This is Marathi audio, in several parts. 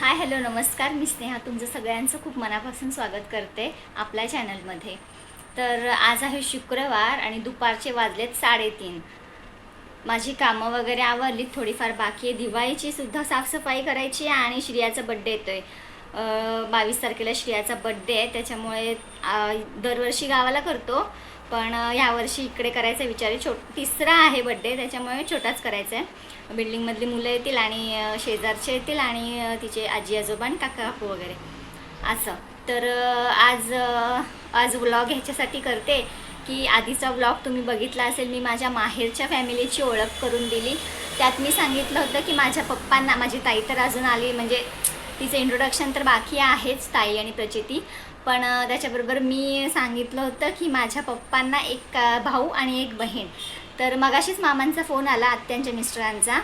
हाय हॅलो नमस्कार. मी स्नेहा. तुमचं सगळ्यांचं खूप मनापासून स्वागत करते आपल्या चॅनलमध्ये. तर आज आहे शुक्रवार आणि दुपारचे वाजलेत साडेतीन. माझी कामं वगैरे आवरली थोडीफार बाकी आहे. दिवाळीची सुद्धा साफसफाई करायची आहे आणि श्रियाचा बड्डे येतो आहे बावीस तारखेला श्रियाचा बड्डे आहे. त्याच्यामुळे दरवर्षी गावाला करतो. पण ह्यावर्षी इकडे करायचा विचार. आहे छो तिसरा आहे बड्डे त्याच्यामुळे छोटाच करायचा आहे बिल्डिंगमधली मुलं येतील आणि शेजारचे येतील आणि तिचे आजी आजोबा आणि काका काकू वगैरे. असं. तर आज आज व्लॉग ह्याच्यासाठी करते की आधीचा व्लॉग तुम्ही बघितला असेल मी माझ्या माहेरच्या फॅमिलीची ओळख करून दिली. त्यात मी सांगितलं होतं की माझ्या पप्पांना माझी ताई तर अजून आली म्हणजे तिचं इंट्रोडक्शन तर बाकी आहेच ताई आणि प्रचिती. पण त्याच्याबरोबर मी सांगितलं होतं की माझ्या पप्पांना एक भाऊ आणि एक बहीण. तर मगाशीच मामांचा फोन आला आत्यांच्या मिस्टरांचा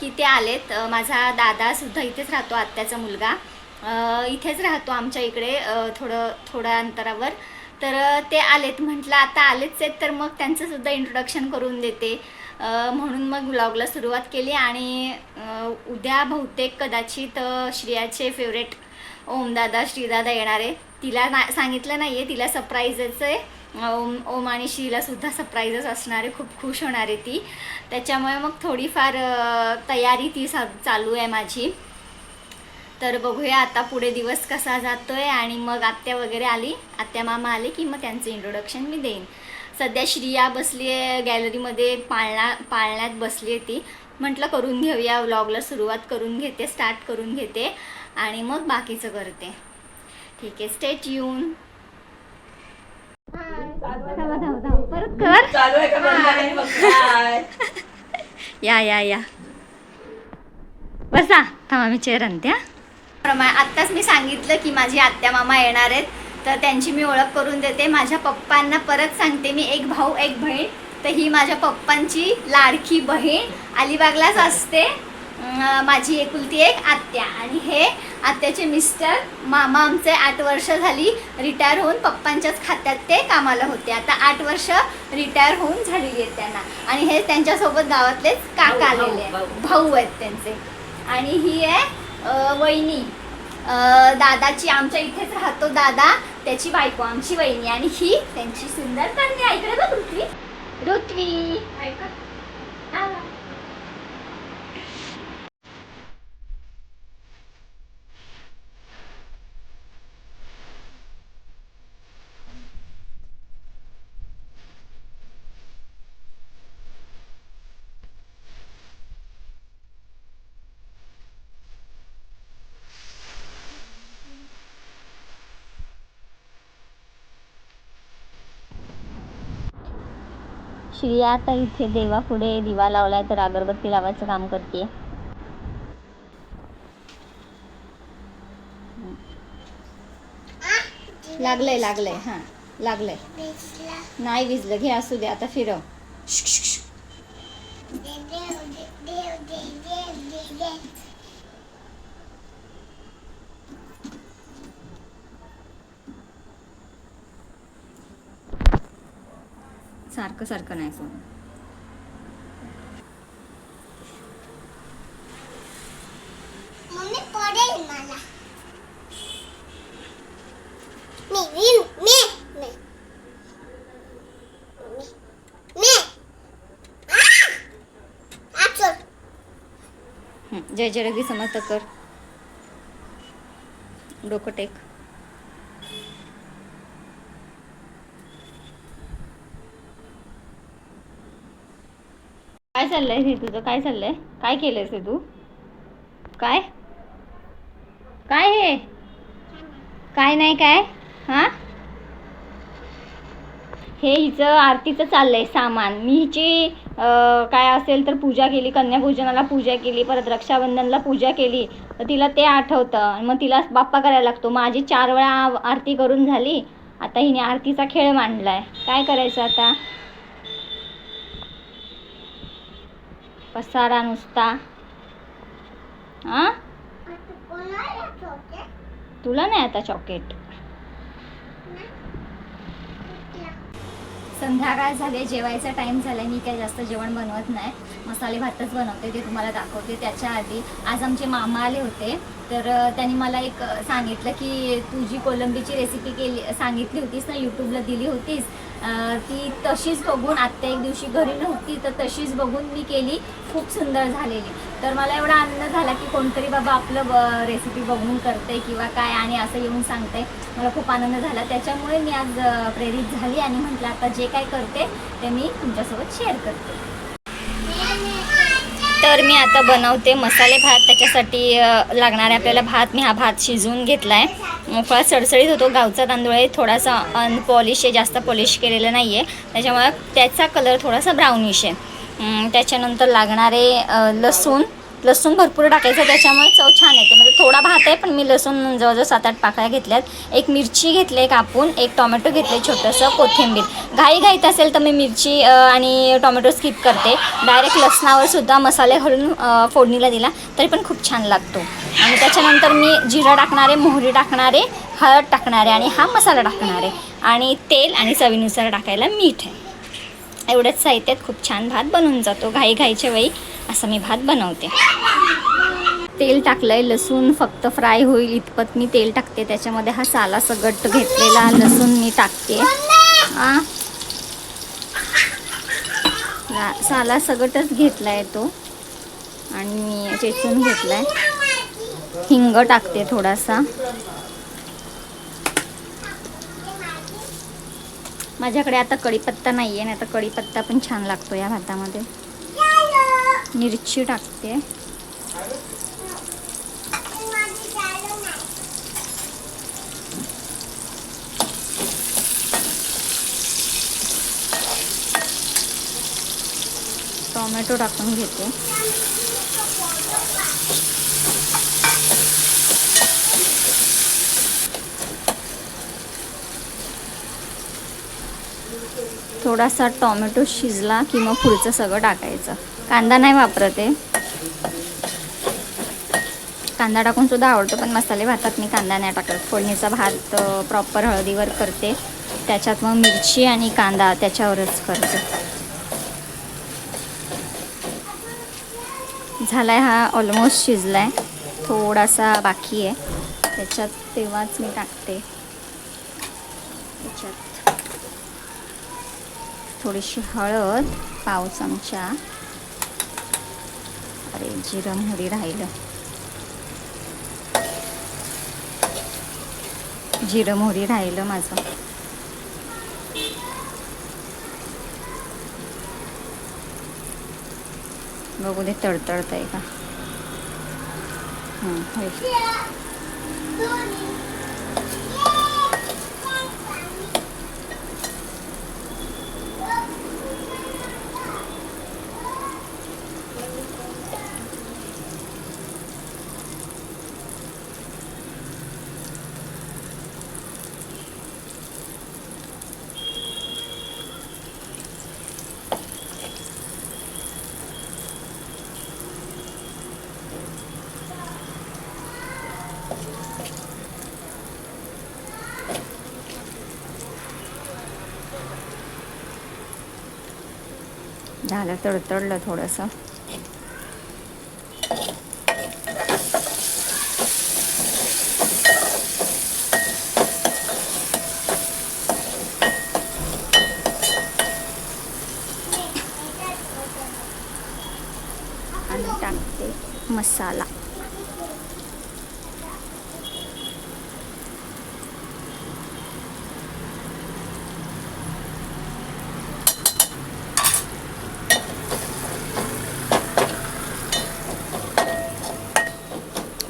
की ते आलेत. माझा दादासुद्धा इथेच राहतो आत्याचा मुलगा. इथेच राहतो आमच्या इकडे थोडं थोड्या अंतरावर. तर ते आलेत. म्हटलं आता आलेच आहेत तर मग त्यांचंसुद्धा इंट्रोडक्शन करून देते. म्हणून मग ब्लॉगला सुरुवात केली आणि उद्या बहुतेक कदाचित श्रियाचे फेवरेट ओमदादा श्रीदादा येणार आहे तिला ना सांगितलं नाही आहे तिला सरप्राईजच आहे. ओम ओम आणि श्रीलासुद्धा सरप्राईजच असणार आहे. खूप खुश होणार आहे ती. त्याच्यामुळे मग थोडीफार तयारी ती सा चालू आहे माझी. तर बघूया आता पुढे दिवस कसा जातो आहे आणि मग आत्या वगैरे आली. आत्या मामा आले की मग त्यांचं इंट्रोडक्शन मी देईन. सध्या श्रिया बसली आहे गॅलरीमध्ये पाळणा पाळण्यात बसली आहे ती. म्हटलं करून घेऊया व्लॉगला सुरुवात करून घेते स्टार्ट करून घेते आणि मग बाकीचं करते. ठीक आहे स्टेट येऊन परत कर. चालू आहे का बंद आहे? बघताय या या या. बसा. थांबा मी चेअर आणते हा. प्रमा आत्ताच मी सांगितलं की माझी आत्या मामा येणार आहेत तर त्यांची मी ओळख करून देते. माझ्या पप्पांना परत सांगते मी एक भाऊ एक बहीण तर ही माझ्या पप्पांची लाडकी बहीण अलिबागलाच असते. माझी एकुलती एक आत्या. आणि हे आत्याचे मिस्टर. मामा आमचे आठ वर्ष झाली रिटायर होऊन पप्पांच्याच खात्यात ते कामाला होते. आता आठ वर्ष रिटायर होऊन झालेली आहेत त्यांना. आणि हे त्यांच्यासोबत गावातलेच काका आलेले भाऊ, आहेत भाऊ आहेत त्यांचे. आणि ही आहे वहिनी. दादाची आमच्या इथेच राहतो दादा. त्याची बायको आमची वहिनी. आणि ही त्यांची सुंदर कन्या. इकडे बघ ऋत्वी ऋत्वी हा. श्रिया आता इथे देवापुढे दिवा लावलाय तर अगरबत्ती लावायचं काम करते लागलंय लागलंय हा लागलंय. नाही विजलं घे असू दे आता फिरव. सारखं सारखं नाही सोडून जय जय रगी समर्थ कर डोकं टेक. काय चाललंय हे तुझं? काय चाललंय? काय केलंयस हे तू? काय? काय हे? काय नाही काय? हा? हे हिचं आरतीचं चाललंय सामान. मी हिची काय असेल तर पूजा केली कन्यापूजनाला पूजा केली परत रक्षाबंधनला पूजा केली. तर तिला ते आठवतं. आणि मग तिला बाप्पा करायला लागतो. माझी चार वेळा आरती करून झाली. आता हिने आरतीचा खेळ मांडलाय. काय करायचं आता? पसारा नुसता. हां? तुला नाही आता चॉकलेट संध्याकाळ झाले जेवायचा टाईम झाला मी काही जास्त जेवण बनवत नाही. मसाले भातच बनवते ते तुम्हाला दाखवते. त्याच्या आधी आज आमचे मामा आले होते. तर त्यांनी मला एक सांगितलं की तू जी कोलंबीची रेसिपी केली सांगितली होतीस ना यूट्यूबला दिली होतीस ती तशीच बघून आत्ता एक दिवशी घरी नव्हती तर तशीच बघून मी केली. खूप सुंदर झालेली. तर मला एवढा आनंद झाला की कोणतरी बाबा आपलं ब रेसिपी बघून करते किंवा काय आणि असं येऊन सांगते मला खूप आनंद झाला. त्याच्यामुळे मी आज प्रेरित झाली आणि म्हटलं आता जे काय करते ते मी तुमच्यासोबत शेअर करते. तर मी आता बनवते मसाले भात. त्याच्यासाठी लागणारे आपल्याला भात मी हा भात शिजवून घेतला आहे मोकळा सडसडीत होतो. गावचा तांदूळ आहे. थोडासा अनपॉलिश आहे. जास्त पॉलिश केलेलं नाही आहे त्याच्यामुळे त्याचा कलर थोडासा ब्राउनिश आहे. त्याच्यानंतर लागणारे लसूण. लसूण भरपूर टाकायचं त्याच्यामुळे चव छान येते. म्हणजे थोडा भात आहे पण मी लसूण जवळजवळ सात आठ पाकळ्या घेतल्यात. एक मिरची घेतली कापून एक टोमॅटो घेतले छोटंसं कोथिंबीर. घाई घाईत असेल तर मी मिरची आणि टोमॅटो स्किप करते. डायरेक्ट लसणावर सुद्धा मसाले घालून फोडणीला दिला तरी पण खूप छान लागतो. आणि त्याच्यानंतर मी जिरं टाकणारे मोहरी टाकणारे हळद टाकणारे आणि हा मसाला टाकणारे. आणि तेल आणि चवीनुसार टाकायला मीठ आहे. एवढंच साहित्यात खूप छान भात बनून जातो घाई घाईच्या वेळी. असं मी भात बनवते. तेल टाकलंय लसूण फक्त फ्राय होईल इतपत मी तेल टाकते. त्याच्यामध्ये हा साला सगट घेतलेला लसूण मी टाकते. साला सगटच घेतलाय तो. आणि मी चेचून घेतलाय. हिंग टाकते थोडासा. माझ्याकडे आता कढीपत्ता नाही आहे नाही आता कढीपत्ता पण छान लागतो भातामध्ये. मिरची टाकते. टोमॅटो टाकून घेते. थोडासा टॉमॅटो शिजला की मग पुढचं सगळं टाकायचं. कांदा नाही वापरत आहे. कांदा टाकून सुद्धा आवडतो पण मसाले भातात मी कांदा नाही टाकत. फोडणीचा भात प्रॉपर हळदीवर करते. त्याच्यात मग मिरची आणि कांदा त्याच्यावरच करते. झालाय हा ऑलमोस्ट शिजलाय. थोडासा बाकी आहे. त्याच्यात तेव्हाच मी टाकते. त्याच्यात. थोडीशी हळद पाव चमचा अरे जिरं मोहरी राहिलं. जिरं मोहरी राहिलं माझं. बघू दे तडतडत आहे का? हं, झालं तडतडलं थोडंसं. आणि टाकते मसाला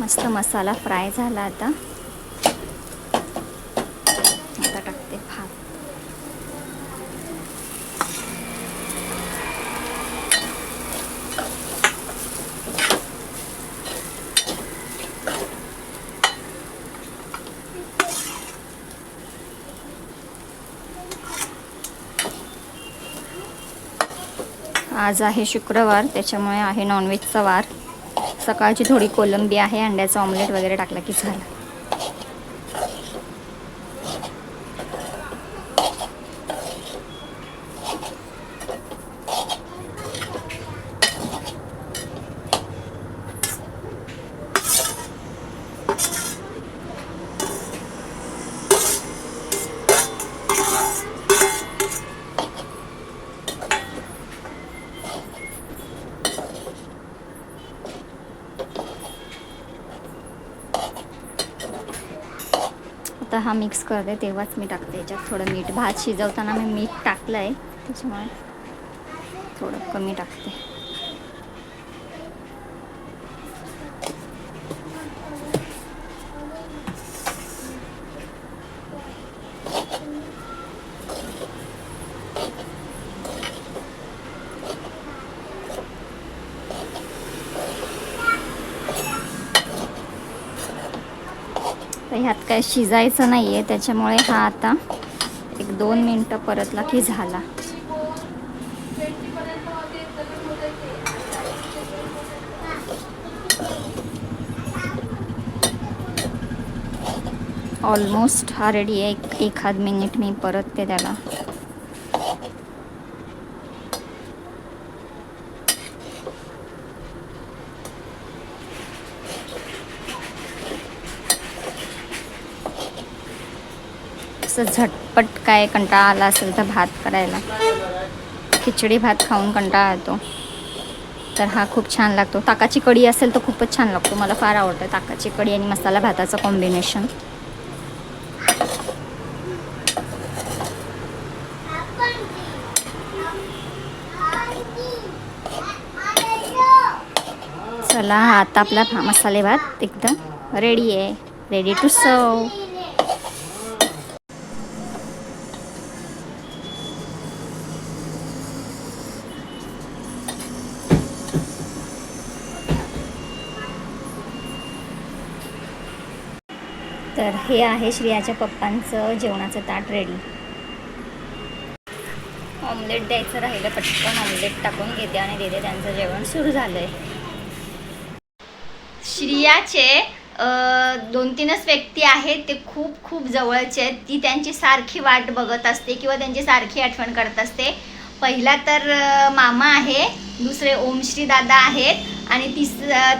मस्त मसाला फ्राय झाला आता. आता टाकते भात. आज आहे शुक्रवार त्याच्यामुळे आहे नॉनव्हेजचा वार. सकाळची थोडी कोलंबी आहे अंड्याचं ऑमलेट वगैरे टाकला की झालं. आता हा मिक्स करते तेव्हाच मी टाकते. याच्यात थोडं मीठ भात शिजवताना मी मीठ टाकलं आहे त्याच्यामुळे थोडं कमी टाकते. तर ह्यात काय शिजायचं नाही आहे त्याच्यामुळे हा आता एक दोन मिनटं परतला की झाला. ऑलमोस्ट हा रेडी आहे. एक एखाद मिनिट मी परतते त्याला. असं झटपट काय कंटाळा आला असेल तर भात करायला. खिचडी भात खाऊन कंटाळा येतो. तर हा खूप छान लागतो. ताकाची कढी असेल तर खूपच छान लागतो. मला फार आवडतं ताकाची कढी आणि मसाला भाताचं कॉम्बिनेशन चला हा आता आपला भा- मसाले भात एकदम रेडी आहे. रेडी टू सर्व तर हे आहे श्रियाच्या पप्पांचं जेवणाचं ताट रेडी ऑमलेट द्यायचं राहिलं पटकन ऑमलेट टाकून घेते आणि देते त्यांचं जेवण सुरू झालंय. श्रियाचे दोन तीनच व्यक्ती आहेत ते खूप खूप जवळचे आहेत. ती त्यांची सारखी वाट बघत असते किंवा त्यांची सारखी आठवण करत असते. पहिला तर मामा आहे दुसरे ओमश्री दादा आहेत आणि तिस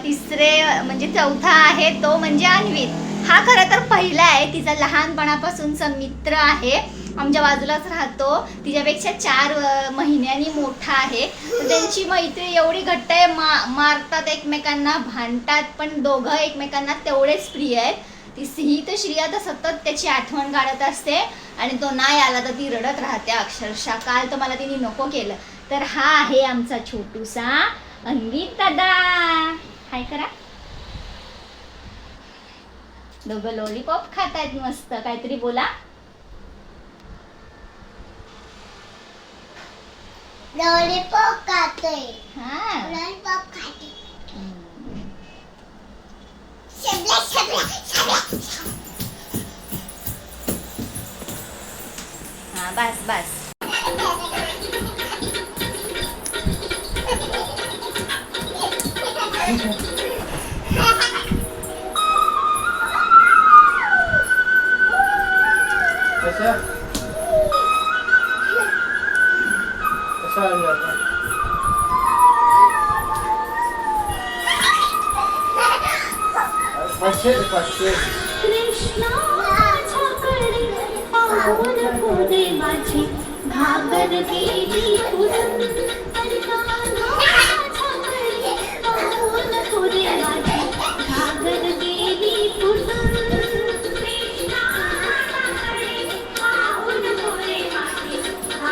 तिसरे म्हणजे चौथा आहे तो म्हणजे अन्वित. हा खरं तर पहिला आहे. तिचा लहानपणापासूनचा मित्र आहे. आमच्या बाजूलाच राहतो. तिच्यापेक्षा चार महिन्यांनी मोठा आहे. तर त्यांची मैत्री एवढी घट्ट आहे मा मारतात एकमेकांना भांडतात पण दोघं एकमेकांना तेवढेच प्रिय आहेत. ती ही तर श्रिया तर सतत त्याची आठवण काढत असते आणि तो नाही आला तर ती रडत राहते. अक्षरशः काल तर मला तिने नको केलं. तर हा आहे आमचा छोटूसा अन्वित दादा. हाय करा. दोघं लॉलीपॉप खात आहेत मस्त. काहीतरी बोला. लॉलीपॉप खाते हा. लॉलीपॉप खाते. हा बस बस. पाचशे ते पाचशे पावन पोदे माझी घागर गेली